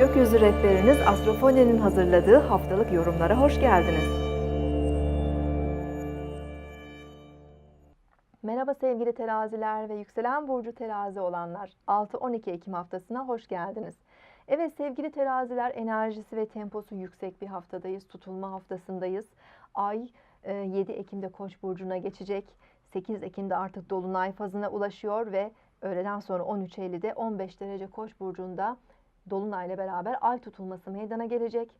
Gökyüzü rehberiniz Astrofoni'nin hazırladığı haftalık yorumlara hoş geldiniz. Merhaba sevgili teraziler ve yükselen burcu terazi olanlar. 6-12 Ekim haftasına hoş geldiniz. Evet sevgili teraziler enerjisi ve temposu yüksek bir haftadayız. Tutulma haftasındayız. Ay e, 7 Ekim'de Koç burcuna geçecek. 8 Ekim'de artık dolunay fazına ulaşıyor ve öğleden sonra 13.50'de 15 derece Koç burcunda dolunay ile beraber ay tutulması meydana gelecek.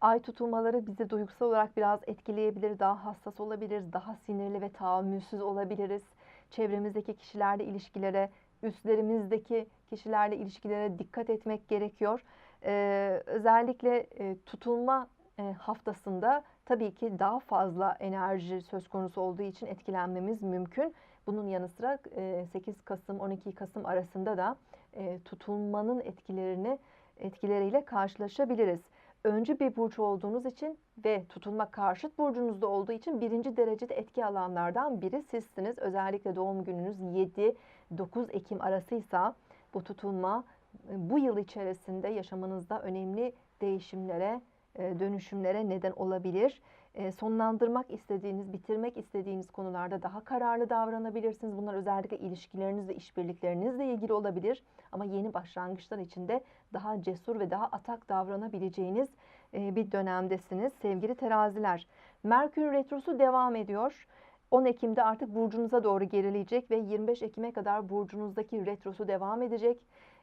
Ay tutulmaları bizi duygusal olarak biraz etkileyebilir, daha hassas olabiliriz, daha sinirli ve tahammülsüz olabiliriz. Çevremizdeki kişilerle ilişkilere, üstlerimizdeki kişilerle ilişkilere dikkat etmek gerekiyor. Ee, özellikle e, tutulma e, haftasında tabii ki daha fazla enerji söz konusu olduğu için etkilenmemiz mümkün. Bunun yanı sıra e, 8 Kasım 12 Kasım arasında da e, tutulmanın etkilerini etkileriyle karşılaşabiliriz. Öncü bir burç olduğunuz için ve tutulma karşıt burcunuzda olduğu için birinci derecede etki alanlardan biri sizsiniz. Özellikle doğum gününüz 7-9 Ekim arasıysa bu tutulma e, bu yıl içerisinde yaşamınızda önemli değişimlere, e, dönüşümlere neden olabilir. E, sonlandırmak istediğiniz, bitirmek istediğiniz konularda daha kararlı davranabilirsiniz. Bunlar özellikle ilişkilerinizle, işbirliklerinizle ilgili olabilir. Ama yeni başlangıçlar için de daha cesur ve daha atak davranabileceğiniz e, bir dönemdesiniz sevgili teraziler. Merkür Retrosu devam ediyor. 10 Ekim'de artık burcunuza doğru gerileyecek ve 25 Ekim'e kadar burcunuzdaki retrosu devam edecek.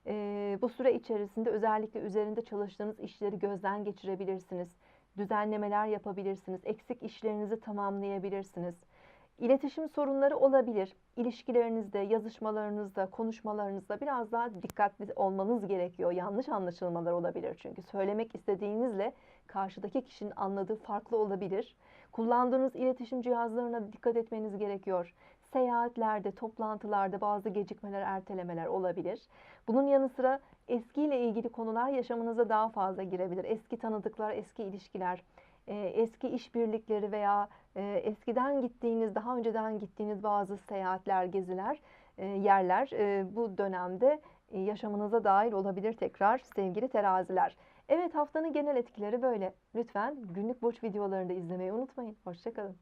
Ee, bu süre içerisinde özellikle üzerinde çalıştığınız işleri gözden geçirebilirsiniz. Düzenlemeler yapabilirsiniz. Eksik işlerinizi tamamlayabilirsiniz. İletişim sorunları olabilir. İlişkilerinizde, yazışmalarınızda, konuşmalarınızda biraz daha dikkatli olmanız gerekiyor. Yanlış anlaşılmalar olabilir çünkü. Söylemek istediğinizle karşıdaki kişinin anladığı farklı olabilir. Kullandığınız iletişim cihazlarına dikkat etmeniz gerekiyor. Seyahatlerde, toplantılarda bazı gecikmeler, ertelemeler olabilir. Bunun yanı sıra eskiyle ilgili konular yaşamınıza daha fazla girebilir. Eski tanıdıklar, eski ilişkiler, e, eski işbirlikleri veya e, eskiden gittiğiniz, daha önceden gittiğiniz bazı seyahatler, geziler, e, yerler bu dönemde yaşamınıza dahil olabilir tekrar sevgili teraziler. Evet haftanın genel etkileri böyle. Lütfen günlük burç videolarını da izlemeyi unutmayın. Hoşçakalın.